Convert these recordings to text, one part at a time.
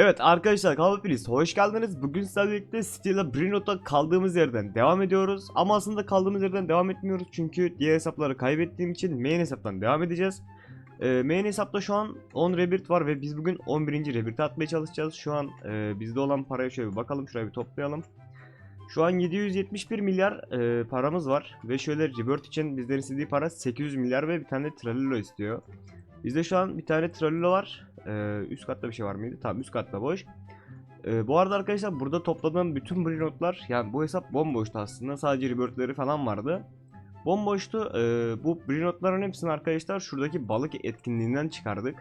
Evet arkadaşlar Kalpiliz hoş geldiniz. Bugün sizlerle birlikte Stila Brino'da kaldığımız yerden devam ediyoruz. Ama aslında kaldığımız yerden devam etmiyoruz. Çünkü diğer hesapları kaybettiğim için main hesaptan devam edeceğiz. Ee, main hesapta şu an 10 rebirth var ve biz bugün 11. rebirth atmaya çalışacağız. Şu an e, bizde olan paraya şöyle bir bakalım. Şuraya bir toplayalım. Şu an 771 milyar e, paramız var. Ve şöyle rebirth için bizden istediği para 800 milyar ve bir tane Tralillo istiyor. Bizde şu an bir tane Tralillo var. Ee, üst katta bir şey var mıydı? Tamam üst katta boş. Ee, bu arada arkadaşlar burada topladığım bütün Brinotlar yani bu hesap bomboştu aslında. Sadece rebirthleri falan vardı. Bomboştu. Ee, bu Brinotların hepsini arkadaşlar şuradaki balık etkinliğinden çıkardık.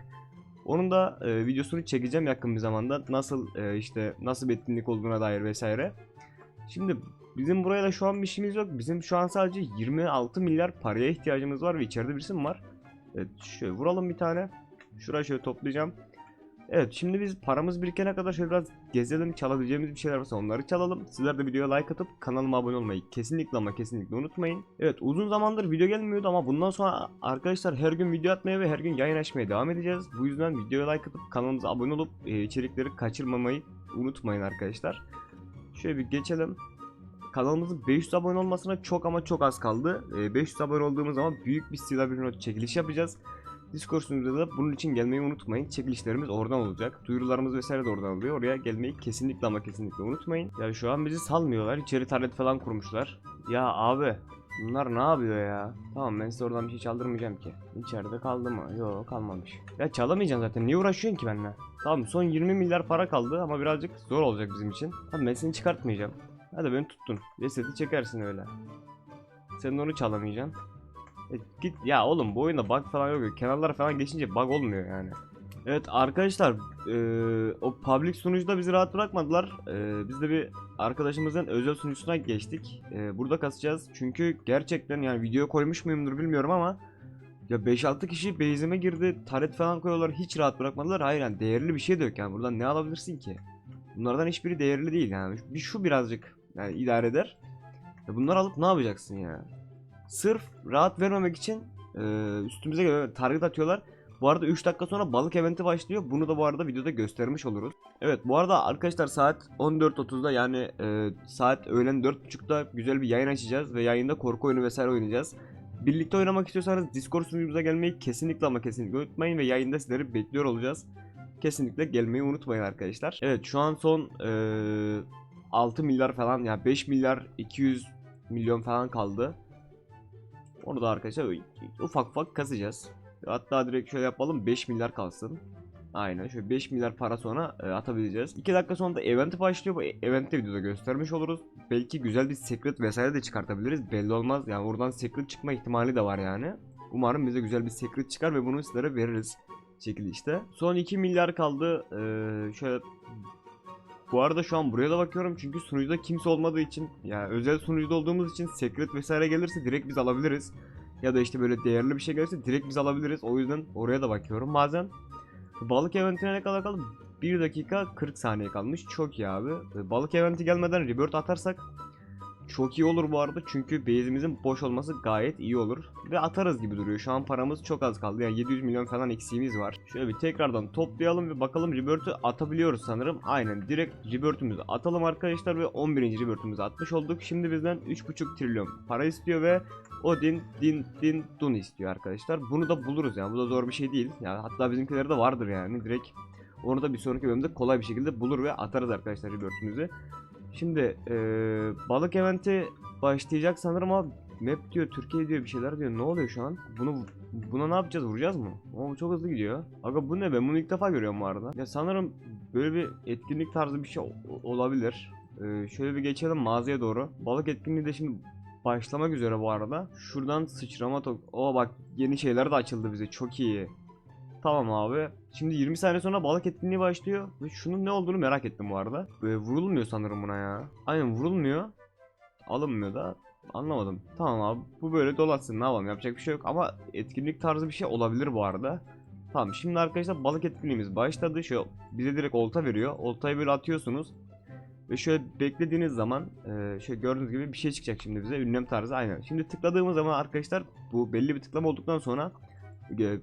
Onun da e, videosunu çekeceğim yakın bir zamanda. Nasıl e, işte nasıl bir etkinlik olduğuna dair vesaire. Şimdi bizim buraya da şu an bir işimiz yok. Bizim şu an sadece 26 milyar paraya ihtiyacımız var ve içeride birisi mi var? Evet şöyle vuralım bir tane. Şuraya şöyle toplayacağım. Evet şimdi biz paramız birikene kadar şöyle biraz gezelim çalabileceğimiz bir şeyler varsa onları çalalım. Sizler de videoya like atıp kanalıma abone olmayı kesinlikle ama kesinlikle unutmayın. Evet uzun zamandır video gelmiyordu ama bundan sonra arkadaşlar her gün video atmaya ve her gün yayın açmaya devam edeceğiz. Bu yüzden videoya like atıp kanalımıza abone olup e, içerikleri kaçırmamayı unutmayın arkadaşlar. Şöyle bir geçelim. Kanalımızın 500 abone olmasına çok ama çok az kaldı. E, 500 abone olduğumuz zaman büyük bir Stila bir not çekiliş yapacağız. Discord sunucumuza da bunun için gelmeyi unutmayın. Çekilişlerimiz oradan olacak. Duyurularımız vesaire de oradan oluyor. Oraya gelmeyi kesinlikle ama kesinlikle unutmayın. Ya şu an bizi salmıyorlar. İçeri taret falan kurmuşlar. Ya abi bunlar ne yapıyor ya? Tamam ben size oradan bir şey çaldırmayacağım ki. İçeride kaldı mı? Yok kalmamış. Ya çalamayacaksın zaten. Niye uğraşıyorsun ki benimle? Tamam son 20 milyar para kaldı ama birazcık zor olacak bizim için. Tamam ben seni çıkartmayacağım. Hadi beni tuttun. Cesedi çekersin öyle. Sen onu çalamayacaksın. E, git ya oğlum bu oyunda bug falan yok. Kenarlara falan geçince bug olmuyor yani. Evet arkadaşlar eee, o public sunucuda bizi rahat bırakmadılar. Eee, biz de bir arkadaşımızın özel sunucusuna geçtik. Eee, burada kasacağız. Çünkü gerçekten yani video koymuş muyumdur bilmiyorum ama ya 5-6 kişi base'ime girdi. Taret falan koyuyorlar. Hiç rahat bırakmadılar. Hayır yani değerli bir şey de yok yani. Buradan ne alabilirsin ki? Bunlardan hiçbiri değerli değil yani. Şu birazcık yani idare eder. Ya bunları alıp ne yapacaksın ya? Sırf rahat vermemek için e, üstümüze göre target atıyorlar. Bu arada 3 dakika sonra balık eventi başlıyor. Bunu da bu arada videoda göstermiş oluruz. Evet bu arada arkadaşlar saat 14.30'da yani e, saat öğlen 4.30'da güzel bir yayın açacağız. Ve yayında korku oyunu vesaire oynayacağız. Birlikte oynamak istiyorsanız Discord sunucumuza gelmeyi kesinlikle ama kesinlikle unutmayın. Ve yayında sizleri bekliyor olacağız. Kesinlikle gelmeyi unutmayın arkadaşlar. Evet şu an son e, 6 milyar falan yani 5 milyar 200 milyon falan kaldı. Onu da arkadaşlar ufak ufak kasacağız. Hatta direkt şöyle yapalım 5 milyar kalsın. Aynen şöyle 5 milyar para sonra e, atabileceğiz. 2 dakika sonra da event başlıyor. Bu eventi videoda göstermiş oluruz. Belki güzel bir secret vesaire de çıkartabiliriz. Belli olmaz. Yani oradan secret çıkma ihtimali de var yani. Umarım bize güzel bir secret çıkar ve bunu sizlere veririz. Şekilde işte. Son 2 milyar kaldı. Ee, şöyle bu arada şu an buraya da bakıyorum çünkü sunucuda kimse olmadığı için yani özel sunucuda olduğumuz için secret vesaire gelirse direkt biz alabiliriz. Ya da işte böyle değerli bir şey gelirse direkt biz alabiliriz. O yüzden oraya da bakıyorum. Bazen balık eventine ne kadar kaldı? 1 dakika 40 saniye kalmış. Çok iyi abi. Balık eventi gelmeden rebirth atarsak çok iyi olur bu arada çünkü base'imizin boş olması gayet iyi olur. Ve atarız gibi duruyor. Şu an paramız çok az kaldı. Yani 700 milyon falan eksiğimiz var. Şöyle bir tekrardan toplayalım ve bakalım rebirth'ü atabiliyoruz sanırım. Aynen direkt rebirth'ümüzü atalım arkadaşlar ve 11. rebirth'ümüzü atmış olduk. Şimdi bizden 3,5 trilyon para istiyor ve Odin, Din, Din, Dun istiyor arkadaşlar. Bunu da buluruz yani. Bu da zor bir şey değil. Yani hatta bizimkileri de vardır yani. Direkt onu da bir sonraki bölümde kolay bir şekilde bulur ve atarız arkadaşlar rebirth'ümüzü. Şimdi eee, balık eventi başlayacak sanırım ama map diyor Türkiye diyor bir şeyler diyor. Ne oluyor şu an? Bunu buna ne yapacağız? Vuracağız mı? Ama çok hızlı gidiyor. Aga bu ne ben bunu ilk defa görüyorum bu arada. Ya sanırım böyle bir etkinlik tarzı bir şey olabilir. Eee, şöyle bir geçelim mağazaya doğru. Balık etkinliği de şimdi başlamak üzere bu arada. Şuradan sıçrama tok. O bak yeni şeyler de açıldı bize. Çok iyi. Tamam abi. Şimdi 20 saniye sonra balık etkinliği başlıyor. Ve şunun ne olduğunu merak ettim bu arada. Böyle vurulmuyor sanırım buna ya. Aynen vurulmuyor. Alınmıyor da. Anlamadım. Tamam abi. Bu böyle dolaşsın. Ne yapalım yapacak bir şey yok. Ama etkinlik tarzı bir şey olabilir bu arada. Tamam şimdi arkadaşlar balık etkinliğimiz başladı. Şöyle bize direkt olta veriyor. Oltayı böyle atıyorsunuz. Ve şöyle beklediğiniz zaman e, şöyle gördüğünüz gibi bir şey çıkacak şimdi bize. Ünlem tarzı aynen. Şimdi tıkladığımız zaman arkadaşlar bu belli bir tıklama olduktan sonra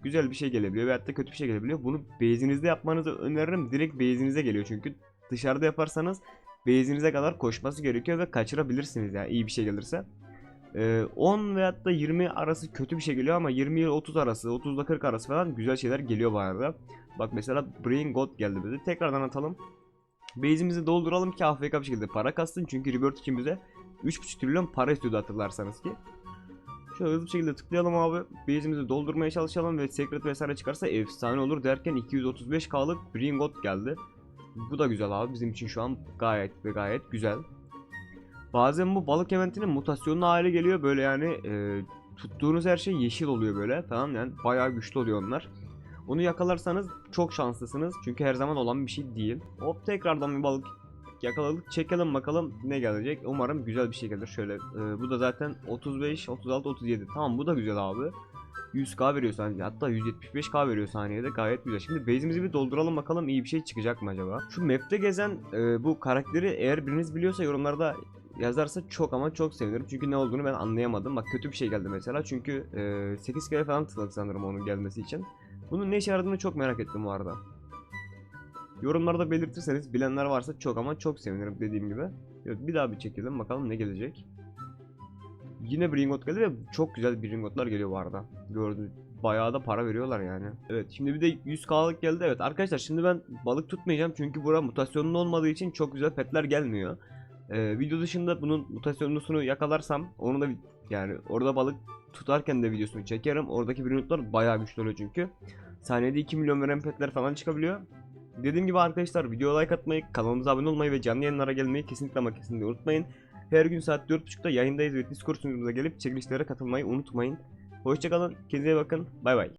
güzel bir şey gelebiliyor veyahut da kötü bir şey gelebiliyor. Bunu base'inizde yapmanızı öneririm. Direkt base'inize geliyor çünkü dışarıda yaparsanız base'inize kadar koşması gerekiyor ve kaçırabilirsiniz yani iyi bir şey gelirse. Ee, 10 veyahut da 20 arası kötü bir şey geliyor ama 20 ile 30 arası, 30 ile 40 arası falan güzel şeyler geliyor bu arada. Bak mesela Brain God geldi bize. Tekrardan atalım. Base'imizi dolduralım ki AFK bir şekilde para kastın. Çünkü Rebirth için bize 3.5 trilyon para istiyordu hatırlarsanız ki. Şöyle hızlı bir şekilde tıklayalım abi. Base'imizi doldurmaya çalışalım ve secret vesaire çıkarsa efsane olur derken 235k'lık Brain God geldi. Bu da güzel abi bizim için şu an gayet ve gayet güzel. Bazen bu balık eventinin mutasyonlu hale geliyor böyle yani e, tuttuğunuz her şey yeşil oluyor böyle falan yani bayağı güçlü oluyor onlar. Onu yakalarsanız çok şanslısınız çünkü her zaman olan bir şey değil. Hop tekrardan bir balık yakaladık çekelim bakalım ne gelecek. Umarım güzel bir şey gelir. Şöyle e, bu da zaten 35, 36, 37 tamam bu da güzel abi. 100k veriyor saniyede hatta 175k veriyor saniyede gayet güzel. Şimdi base'imizi bir dolduralım bakalım iyi bir şey çıkacak mı acaba? Şu map'te gezen e, bu karakteri eğer biriniz biliyorsa yorumlarda yazarsa çok ama çok sevinirim. Çünkü ne olduğunu ben anlayamadım. Bak kötü bir şey geldi mesela. Çünkü e, 8 kere falan tıkladık sanırım onun gelmesi için. Bunun ne işe yaradığını çok merak ettim bu arada. Yorumlarda belirtirseniz bilenler varsa çok ama çok sevinirim dediğim gibi. Evet, bir daha bir çekelim bakalım ne gelecek. Yine Bringot geldi ve çok güzel Bringotlar geliyor bu arada. Gördüğünüz bayağı da para veriyorlar yani. Evet şimdi bir de 100k'lık geldi. Evet arkadaşlar şimdi ben balık tutmayacağım çünkü bura mutasyonlu olmadığı için çok güzel petler gelmiyor. Ee, video dışında bunun mutasyonlusunu yakalarsam onu da yani orada balık tutarken de videosunu çekerim. Oradaki Bringotlar bayağı güçlü oluyor çünkü. Saniyede 2 milyon veren petler falan çıkabiliyor. Dediğim gibi arkadaşlar videoya like atmayı, kanalımıza abone olmayı ve canlı yayınlara gelmeyi kesinlikle ama kesinlikle unutmayın. Her gün saat 4.30'da yayındayız ve Discord sunucumuza gelip çekilişlere katılmayı unutmayın. Hoşçakalın, kendinize bakın, bay bay.